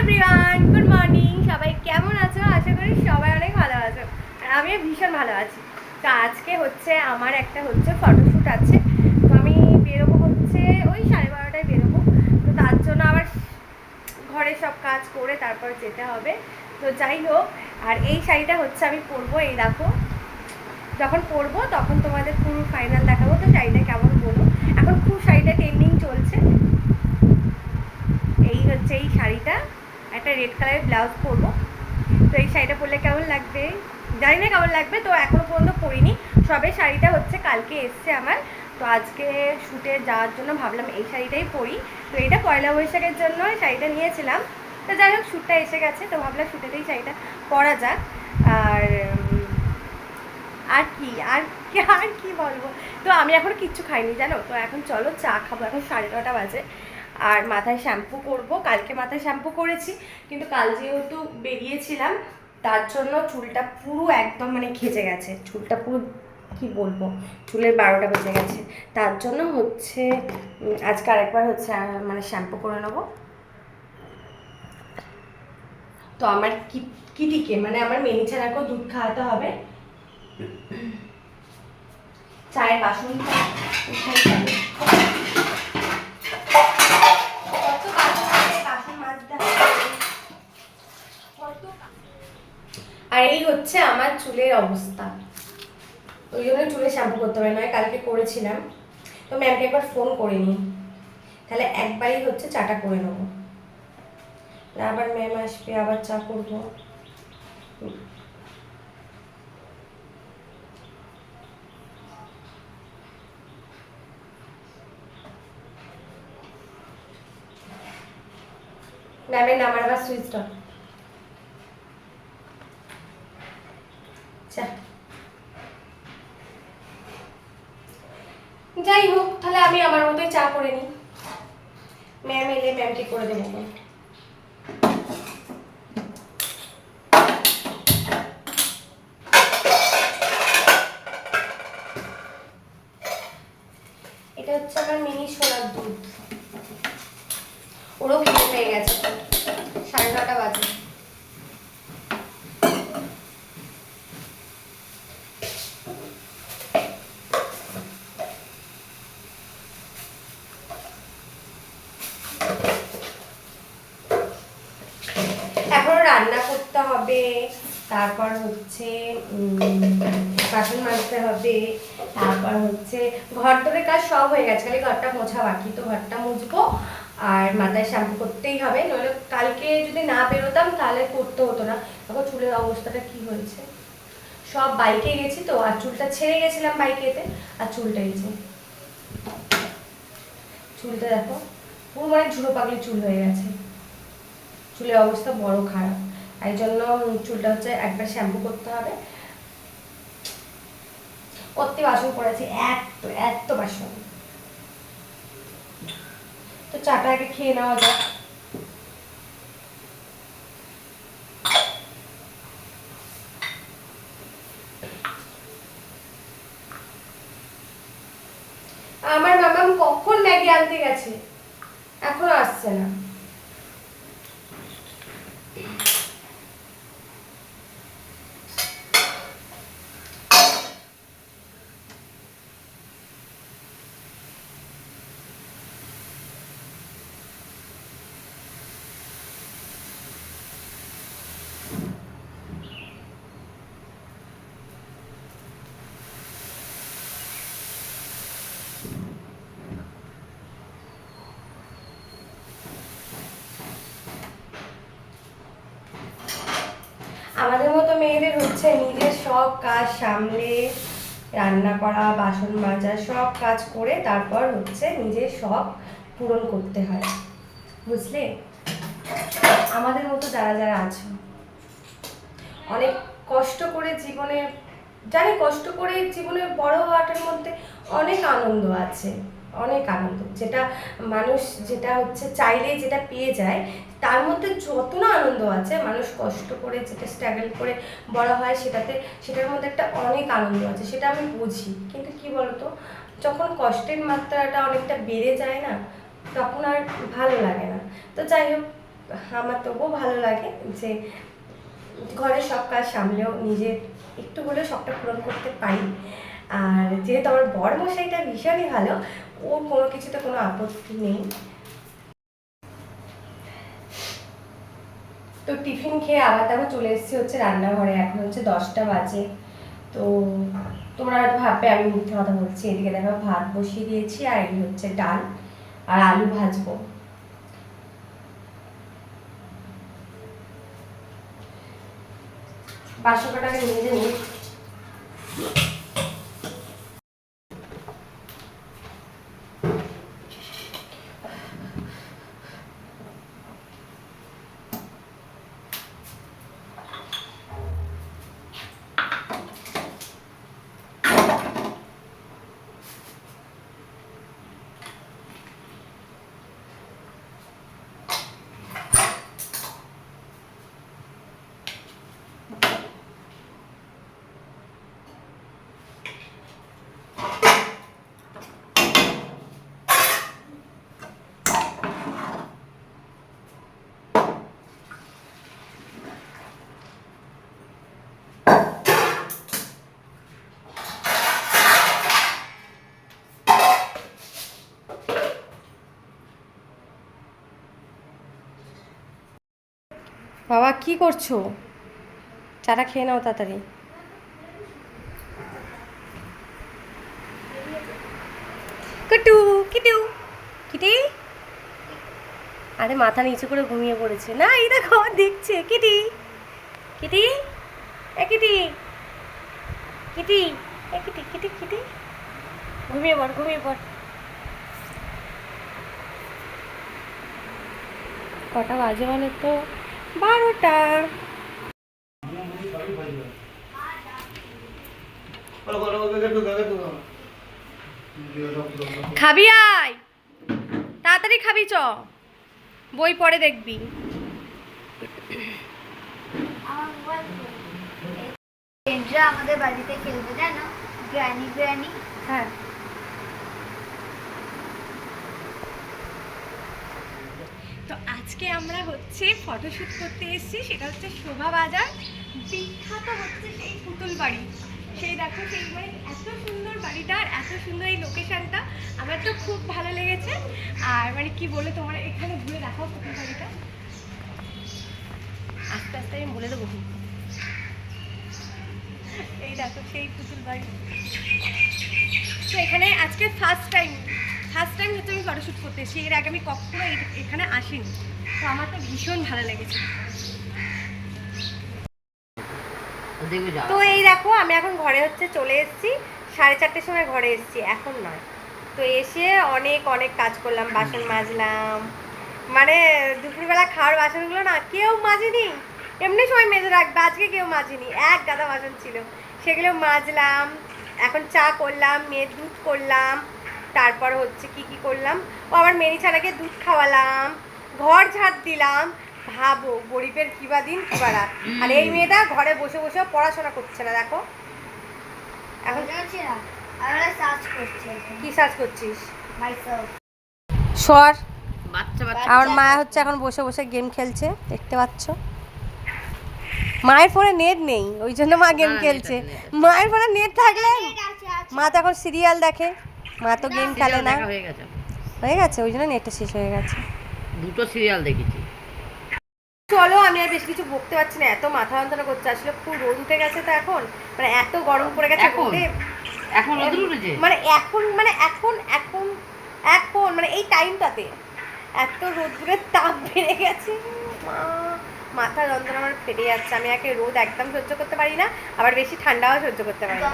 Everyone good morning সবাই কেমন আছো? আশা করি সবাই অনেক ভালো আছো। আর আমিও ভীষণ ভালো আছি। তো আজকে হচ্ছে আমার একটা হচ্ছে ফটোশ্যুট আছে। তো আমি বেরোবো হচ্ছে ওই সাড়ে বারোটায় বেরোবো। তো তার জন্য আবার ঘরে সব কাজ করে তারপর যেতে হবে। তো যাই হোক, আর এই শাড়িটা হচ্ছে আমি পরবো, এই দেখো। যখন পরবো তখন তোমাদের পুরো ফাইনাল দেখাবো। তো শাড়িটা কেমন বলো? এখন খুব শাড়িটা ট্রেন্ডিং চলছে। এই হচ্ছে এই শাড়িটা। একটা রেড কালারের ব্লাউজ পরবো। তো এই শাড়িটা পরলে কেমন লাগবে? জানি না কেমন লাগবে, তো এখনও পর্যন্ত পরিনি। সবে শাড়িটা হচ্ছে, কালকে এসছে আমার। তো আজকে শ্যুটে যাওয়ার জন্য ভাবলাম এই শাড়িটাই পরি। তো এটা পয়লা বৈশাখের জন্য শাড়িটা নিয়েছিলাম। তো যাই হোক শ্যুটটা এসে গেছে, তো ভাবলাম শ্যুটেতেই শাড়িটা পরা যাক। আর আর কি, আর আর কি বলব? তো আমি এখনও কিচ্ছু খাইনি, জানো? তো এখন চলো চা খাব, এখন সাড়ে নটা বাজে। আর মাথায় শ্যাম্পু করব। কালকে মাথায় শ্যাম্পু করেছি, কিন্তু কাল যেহেতু বেরিয়েছিলাম, তার জন্য চুলটা পুরো একদম মানে খেজে গেছে। চুলটা পুরো, কি বলব, চুলের বারোটা বেজে গেছে। তার জন্য হচ্ছে আজকে আরেকবার হচ্ছে মানে শ্যাম্পু করে নেব। তো আমার কি কিটিকে মানে আমার মেনি ছানাকেও দুধ খাওয়াতে হবে। চায়ের বাসনটা উঠাই যাবে কত বাসন আছে, বাসন মাজতে হবে। কত কা- আর এই হচ্ছে আমার চুলের অবস্থা। ওই জন্য চুলে শ্যাম্পু করতে হবে, নয় কালকে করেছিলাম। তো ম্যামকে একবার ফোন করে নিই। তাহলে একবারই হচ্ছে চাটা করে নেব। আবার ম্যাম আসবে, আবার চা করব। ম্যামের নাম্বার আবার সুইচ অফ যাই হোক, তাহলে আমি আমার মতোই চা করে নিই। ম্যাম এলে ম্যাম ঠিক করে দেবো খন। এটা হচ্ছে আমার মিনি সোনার দুধ ওরও খেতে পেয়ে গেছে সাড়ে নটা বাজে এখনও রান্না করতে হবে তারপর হচ্ছে বাসন মাজতে হবে, তারপর হচ্ছে ঘর তোদের কাজ সব হয়ে গেছে, খালি ঘরটা মোছা বাকি, তো ঘরটা মুছবো আর মাথায় শ্যাম্পু করতেই হবে, নইলে কালকে যদি না বেরোতাম তাহলে করতে হতো না। তখন চুলের অবস্থাটা কি হয়েছে। সব বাইকে গেছি তো, আর চুলটা ছেড়ে গেছিলাম বাইকেতে আর চুলটা যে, চুলটা দেখো, পুরো মানে ঝুড়ো পাগলি চুল হয়ে গেছে। চুলের অবস্থা বড় খারাপ। এই জন্য চুলটা হচ্ছে একবার শ্যাম্পু করতে হবে। কত্তি বাসন পড়েছে এত এত বাসন। তো চাটা আগে খেয়ে নেওয়া যাক। আমার মামাম কখন ম্যাগি আনতে গেছে? এখনও আসছে না। আমাদের মতো মেয়েদের হচ্ছে নিজের সব কাজ সামলে রান্না করা, বাসন মাজা, সব কাজ করে তারপর হচ্ছে নিজের সব পূরণ করতে হয়। বুঝলে? আমাদের মতো যারা যারা আছে, অনেক কষ্ট করে জীবনে, জানি কষ্ট করে জীবনে বড় হওয়াটার মধ্যে অনেক আনন্দ আছে। অনেক আনন্দ। যেটা মানুষ যেটা হচ্ছে চাইলেই যেটা পেয়ে যায়, তার মধ্যে যত না আনন্দ আছে, মানুষ কষ্ট করে যেটা স্ট্রাগল করে বড় হয় সেটাতে, সেটার মধ্যে একটা অনেক আনন্দ আছে, সেটা আমি বুঝি। কিন্তু কি বলতো, যখন কষ্টের মাত্রাটা অনেকটা বেড়ে যায় না, তখন আর ভালো লাগে না। তো যাই হোক, আমার তবুও ভালো লাগে যে ঘরের সব কাজ সামলেও নিজে একটু হলেও সবটা পূরণ করতে পারি। আর যেহেতু আমার বড় মশাইটা ভীষণই ভালো ও কোনো কিছুতে কোনো আপত্তি নেই। তো টিফিন খেয়ে আবার তারপর চলে এসেছি হচ্ছে রান্নাঘরে, এখন হচ্ছে দশটা বাজে। তো তোমরা ভাববে, আমি মিথ্যে কথা বলছি। এদিকে দেখো ভাত বসিয়ে দিয়েছি আর এই হচ্ছে ডাল আর আলু ভাজবো। বাসনটাকে নিজে নিই। বাবা, কি করছ? চাটা খেয়ে নাও তাড়াতাড়ি। কুটু, কিটু, কিটি? আরে মাথা নিচু করে ঘুমিয়ে পড়েছে। না, এই দেখো, দেখছে। কিটি? কিটি? এ কিটি? কিটি? এ কিটি? Kitty Kitty? ঘুমিয়ে পড় ঘুমিয়ে পড়। কটা বাজে মানে তো? বারোটা। খাবি আয়। তাড়াতাড়ি খাবি চ। বই পড়ে দেখবি। আমাদের বাড়িতে খেলবে জানো? গ্র্যানি গ্র্যানি হ্যাঁ তো আজকে আমরা হচ্ছে ফটোশ্যুট করতে এসেছি, সেটা হচ্ছে শোভা বাজার। বিখ্যাত হচ্ছে সেই পুতুল বাড়ি। সেই দেখো, সেই মানে এত সুন্দর বাড়িটা আর এত সুন্দর এই লোকেশনটা আমার তো খুব ভালো লেগেছে। আর মানে কি বলে তোমার, এখানে ঘুরে দেখাও পুতুল বাড়িটা। আস্তে আস্তে আমি বলে দেবো। এই দেখো সেই পুতুল বাড়ি। তো এখানে আজকে ফার্স্ট টাইম ফার্স্ট টাইম হচ্ছে আমি ফটোশ্যুট করতে এসেছি এর আগে আমি কখনো এখানে আসিনি। তো আমার তো ভীষণ ভালো লেগেছে। তো এই দেখো আমি এখন ঘরে হচ্ছে চলে এসেছি। সাড়ে চারটের সময় ঘরে এসেছি এখন নয়। তো এসে অনেক অনেক কাজ করলাম বাসন মাজলাম। মানে দুপুরবেলা খাওয়ার বাসনগুলো না কেউ মাজেনি। এমনি সময় মেজে রাখবে আজকে কেউ মাজেনি। এক গাদা বাসন ছিল। সেগুলো মাজলাম এখন চা করলাম মেয়ের দুধ করলাম। তারপর হচ্ছে কি কি করলাম? ও আবার মেরি ছাড়াকে দুধ খাওয়ালাম ঘর ঝাড় দিলাম। ভাবো গরিবের কিবা দিন কিবা রাত। আর এই মেয়েটা ঘরে বসে বসে পড়াশোনা করছে না দেখো। এখন কি সার্চ করছিস? সর। বাচ্চা বাচ্চা। আমার মা হচ্ছে এখন বসে বসে গেম খেলছে দেখতে পাচ্ছ? মায়ের ফোনে নেট নেই ওই জন্য মা গেম খেলছে। মায়ের ফোনে নেট থাকলে মা তো এখন সিরিয়াল দেখে। মা তো গেম খেলে না। হয়ে গেছে। হয়ে গেছে ওই জন্য নেটটা শেষ হয়ে গেছে। দুটো সিরিয়াল দেখেছি। চলো আমি আর বেশ কিছু বকতে পারছি না এত মাথা যন্ত্রণা করছে। আসলে খুব রোদ উঠে গেছে তো এখন মানে এত গরম পড়ে গেছে এখন? রোদে। এখন রোদ্র উঠেছে? মানে এখন মানে এখন এখন এখন মানে এই টাইমটাতে এত রোদ্দুরের তাপ বেড়ে গেছে মা। মাথা যন্ত্রণা আমার ফেটে যাচ্ছে। আমি একে রোদ একদম সহ্য করতে পারি না আবার বেশি ঠান্ডাও সহ্য করতে পারি না।